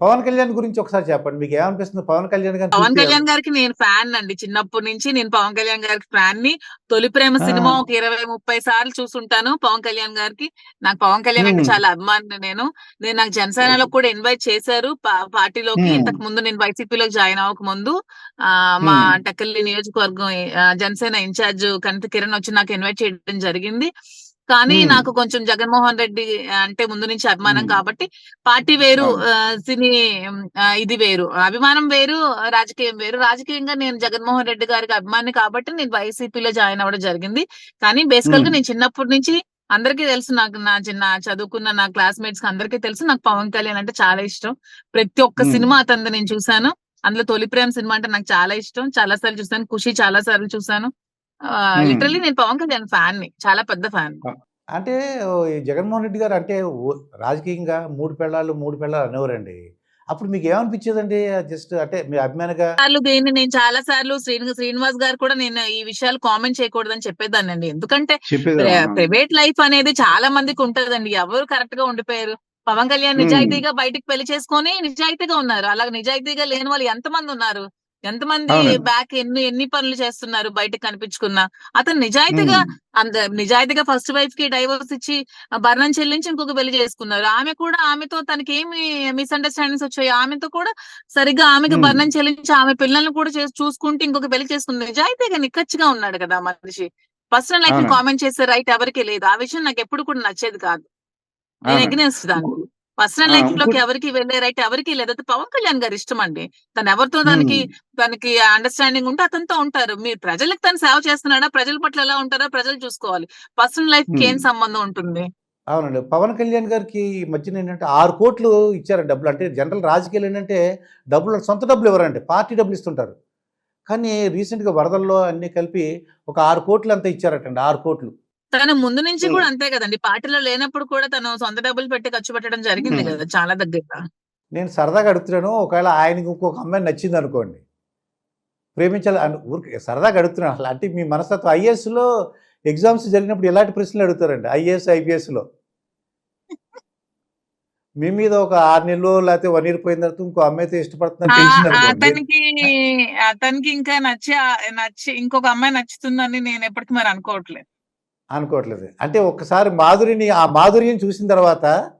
పవన్ కళ్యాణ్ గురించి ఒకసారి చెప్పండి మీకు ఏమనిపిస్తుంది పవన్ కళ్యాణ్ గారిని పవన్ కళ్యాణ్ గారికి నేను ఫ్యాన్ అండి చిన్నప్పటి నుంచి నేను పవన్ కళ్యాణ్ గారికి ఫ్యాన్ని తొలి ప్రేమ. సినిమా ఒక ఇరవై ముప్పై సార్లు చూసుంటాను పవన్ కళ్యాణ్ గారికి నాకు పవన్ కళ్యాణ్ అంటే. చాలా అభిమాని నేను నేను నాకు జనసేనలో కూడా ఇన్వైట్ చేశారు పార్టీలోకి. ఇంతకు ముందు నేను వైసీపీలోకి జాయిన్ అవ్వక ముందు ఆ మా. టెక్కల్లి నియోజకవర్గం జనసేన ఇన్ఛార్జ్ కనిత కిరణ్ వచ్చి నాకు ఇన్వైట్ చేయడం జరిగింది కానీ. నాకు కొంచెం జగన్మోహన్ రెడ్డి అంటే ముందు నుంచి అభిమానం. కాబట్టి పార్టీ వేరు సినీ ఇది వేరు. అభిమానం వేరు రాజకీయం వేరు. రాజకీయంగా నేను జగన్మోహన్ రెడ్డి గారికి అభిమాని కాబట్టి నేను వైసీపీలో జాయిన్ అవ్వడం జరిగింది. కానీ బేసికల్గా. నేను చిన్నప్పటి నుంచి అందరికీ తెలుసు నాకు నా చిన్న చదువుకున్న నా క్లాస్మేట్స్కి అందరికీ తెలుసు నాకు పవన్ కళ్యాణ్ అంటే చాలా ఇష్టం. ప్రతి ఒక్క. సినిమా అతనిది నేను చూశాను. అందులో తొలి ప్రేమ సినిమా అంటే నాకు చాలా ఇష్టం. చాలా సార్లు చూసాను ఖుషి చాలా సార్లు చూసాను మ్మ్. లిటరల్లీ నేను పవన్ కళ్యాణ్ ఫ్యాన్ని చాలా పెద్ద ఫ్యాన్. అంటే జగన్మోహన్ రెడ్డి గారు అంటే రాజకీయంగా మూడు పెళ్ళాలు మూడు పెళ్ళాలు అనేవారండి. అప్పుడు మీకు ఏమనిపించేదండి? జస్ట్ అంటే మీ అభిమానిగా? దీన్ని నేను చాలా సార్లు శ్రీని శ్రీనివాస్ గారు కూడా నేను ఈ విషయాలు కామెంట్ చేయకూడదని చెప్పేదానండి ఎందుకంటే చెప్పేది ప్ర- ప్రైవేట్ లైఫ్ అనేది చాలా మందికి ఉంటదండి. ఎవరు కరెక్ట్గా ఉండిపోయారు. పవన్ కళ్యాణ్. నిజాయితీగా బయటికి పెళ్ళి చేసుకొని నిజాయితీగా ఉన్నారు. అలాగే నిజాయితీగా లేని వాళ్ళు ఎంతమంది ఉన్నారు? ఎంతమంది. బ్యాక్ ఎన్ని ఎన్ని పనులు చేస్తున్నారు బయటకు కనిపించుకున్నా అతను నిజాయితీగా. అంత నిజాయితీగా ఫస్ట్ వైఫ్కి డైవోర్స్ ఇచ్చి ఆ భరణం చెల్లించి ఇంకొక పెళ్ళి చేసుకున్నారు ఆమె కూడా ఆమెతో తనకి ఏమి మిస్అండర్స్టాండింగ్స్ వచ్చాయి ఆమెతో కూడా సరిగ్గా ఆమెకి. భరణం చెల్లించి ఆమె పిల్లల్ని కూడా చేసి చూసుకుంటూ ఇంకొక పెళ్ళి చేసుకుంది నిజాయితీగా నిక్కచ్చిగా ఉన్నాడు కదా మనిషి పర్సనల్ లైఫ్. కామెంట్ చేసే రైట్ ఎవరికి లేదు ఆ విషయం నాకు ఎప్పుడు కూడా నచ్చేది కాదు నేను. ఎగ్నెస్ట్ దానికి పర్సనల్ లైఫ్లోకి ఎవరికి వెళ్ళే రైట్ ఎవరికి లేదు. అది పవన్ కళ్యాణ్ గారి ఇష్టం అండి తను ఎవరితో దానికి. తనకి అండర్స్టాండింగ్ ఉంటే అతనితో ఉంటారు. మీరు ప్రజలకు తను సేవ చేస్తున్నాడా? ప్రజల పట్ల ఎలా ఉంటారో ప్రజలు చూసుకోవాలి. పర్సనల్ లైఫ్కి ఏం. సంబంధం ఉంటుంది? అవునండి. పవన్ కళ్యాణ్ గారికి ఈ మధ్యన ఏంటంటే ఆరు కోట్లు ఇచ్చారు డబ్బులు. అంటే జనరల్ రాజకీయాలు ఏంటంటే డబ్బులు సొంత డబ్బులు ఇవ్వరండి పార్టీ డబ్బులు ఇస్తుంటారు. కానీ రీసెంట్గా వరదల్లో అన్ని కలిపి ఒక ఆరు కోట్లు అంతా ఇచ్చారటండి. ఆరు కోట్లు. తను ముందు నుంచి. కూడా అంతే కదండి. పార్టీలో లేనప్పుడు కూడా తను సొంత డబ్బులు పెట్టి ఖర్చు పెట్టడం జరిగింది. కదా చాలా దగ్గర నేను సరదాగా అడుగుతున్నాను. ఒకవేళ ఆయనకి ఇంకొక అమ్మాయి నచ్చింది అనుకోండి. ప్రేమించాలి అను- ఊరికి సరదాగా అడుగుతున్నాను. అసలు అంటే మీ మనస్తత్వం ఐఏఎస్లో ఎగ్జామ్స్ జరిగినప్పుడు ఎలాంటి ప్రశ్నలు అడుగుతారండి? ఐఏఎస్ ఐపీఎస్లో? మీ మీద ఒక ఆరు నెలలు లేకపోతే వన్ ఇయర్ పోయిన తర్వాత ఇంకో అమ్మాయితో అనుకోండి. అతనికి అతనికి ఇంకా నచ్చి నచ్చి ఇంకొక అమ్మాయి నచ్చుతుందని నేను ఎప్పటికీ మరి అనుకోవట్లేదు. అనుకోవట్లేదు. అంటే ఒక్కసారి మాధురిని ఆ మాధుర్యం చూసిన తర్వాత.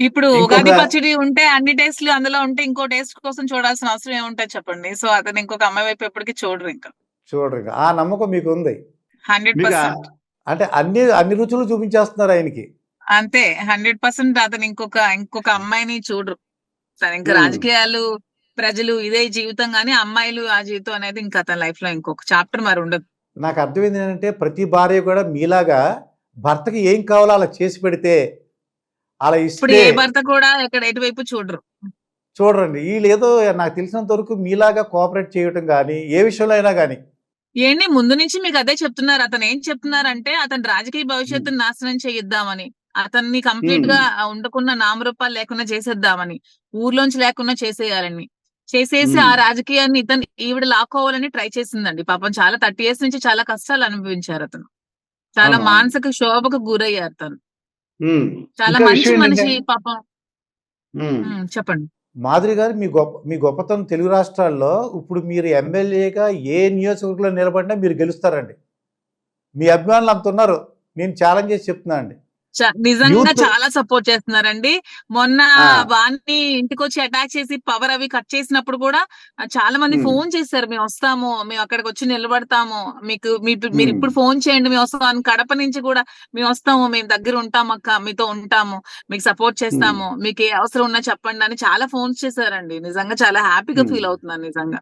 ఇప్పుడు ఉగాది పచ్చడి ఉంటే అన్ని టేస్ట్లు అందులో ఉంటే ఇంకో టేస్ట్ కోసం చూడాల్సిన అవసరం ఏముంటుంది చెప్పండి. సో అతను ఇంకొక అమ్మాయి వైపు ఎప్పటికీ చూడరు ఇంకా. చూడరు ఇక. ఆ నమ్మకం మీకు ఉంది. Hundred percent. అంటే అన్ని అన్ని రుచులు చూపించేస్తున్నారు ఆయనకి. అంతే. హండ్రెడ్ పర్సెంట్ అతను ఇంకొక ఇంకొక అమ్మాయిని చూడరు. తను ఇంకా. రాజకీయాలు ప్రజలు ఇదే జీవితం గానీ అమ్మాయిలు ఆ జీవితం అనేది ఇంకా అతని లైఫ్లో ఇంకొక చాప్టర్ మరి ఉండదు. నాకు అర్థమైంది ఏంటంటే ప్రతి భార్య కూడా మీలాగా భర్తకి ఏం కావాలో అలా చేసి పెడితే అలా ఇస్తే భర్త కూడా ఎక్కడ ఎటువైపు చూడరు. చూడండి వీళ్ళు ఏదో నాకు తెలిసినంత వరకు మీలాగా కోఆపరేట్ చేయటం కానీ ఏ విషయంలో అయినా కానీ ఏంటి ముందు నుంచి మీకు అదే చెప్తున్నారు. అతను ఏం చెప్తున్నారంటే అతను రాజకీయ భవిష్యత్తును నాశనం చేయిద్దామని అతన్ని కంప్లీట్గా ఉండకున్న నామరూపాలు లేకుండా చేసేద్దామని ఊర్లోంచి లేకుండా చేసేయాలని. చేసేసి. ఆ రాజకీయాన్ని ఇతను ఈవిడ లాక్కోవాలని ట్రై చేసిందండి. పాపం చాలా థర్టీ ఇయర్స్ నుంచి చాలా కష్టాలు అనుభవించారు అతను. చాలా. మానసిక శోభకు గురయ్యారు తను. చాలా మంచి మనిషి పాపం. చెప్పండి. మాధురి గారు మీ గొప్ప మీ గొప్పతనం తెలుగు రాష్ట్రాల్లో ఇప్పుడు మీరు ఎమ్మెల్యేగా ఏ నియోజకవర్గంలో నిలబడినా మీరు గెలుస్తారండి. మీ అభిమానులు అంత ఉన్నారు. నేను ఛాలెంజ్ చేసి చెప్తున్నా అండి. నిజంగా చాలా సపోర్ట్ చేస్తున్నారండి మొన్న. వాణ్ణి ఇంటికి వచ్చి అటాక్ చేసి పవర్ అవి కట్ చేసినప్పుడు కూడా చాలా మంది. ఫోన్ చేశారు మేము వస్తాము మేము అక్కడికి వచ్చి నిలబడతాము మీకు మీరు. ఇప్పుడు ఫోన్ చేయండి మేము వస్తాం కడప నుంచి కూడా మేము వస్తాము మేము దగ్గర ఉంటాం అక్క మీతో ఉంటాము మీకు సపోర్ట్ చేస్తాము మీకు ఏ అవసరం ఉన్నా చెప్పండి అని చాలా ఫోన్స్ చేశారండి నిజంగా చాలా హ్యాపీగా. ఫీల్ అవుతున్నాను నిజంగా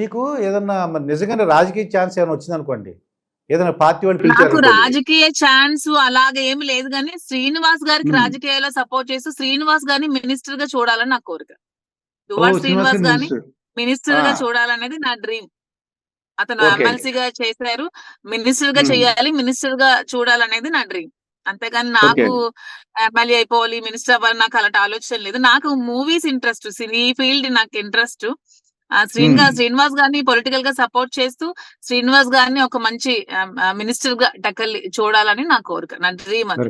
మీకు ఏదన్నా నిజంగానే రాజకీయ ఛాన్స్ ఏమైనా వచ్చింది అనుకోండి ఏదైనా పార్టీ వాళ్ళు నాకు రాజకీయ ఛాన్స్ అలాగే ఏమి లేదు కానీ శ్రీనివాస్ గారికి. రాజకీయాల్లో సపోర్ట్ చేస్తూ శ్రీనివాస్ గారిని మినిస్టర్గా చూడాలని నా కోరిక శ్రీనివాస్ గారిని మినిస్టర్. గా. చూడాలనేది నా డ్రీమ్ అతను. ఎమ్మెల్సీ గా చేశారు మినిస్టర్గా. చేయాలి మినిస్టర్గా చూడాలనేది నా డ్రీమ్ అంతేగాని నాకు ఎమ్మెల్యే అయిపోవాలి మినిస్టర్ అవ్వాలి నాకు అలాంటి ఆలోచన లేదు నాకు మూవీస్ ఇంట్రెస్ట్ ఈ ఫీల్డ్ నాకు ఇంట్రెస్ట్ శ్రీన్గా Hmm. శ్రీనివాస్ గారిని పొలిటికల్గా సపోర్ట్ చేస్తూ శ్రీనివాస్ గారిని ఒక మంచి మినిస్టర్గా టక్కల్లి చూడాలని నా కోరిక నా డ్రీమ్ అది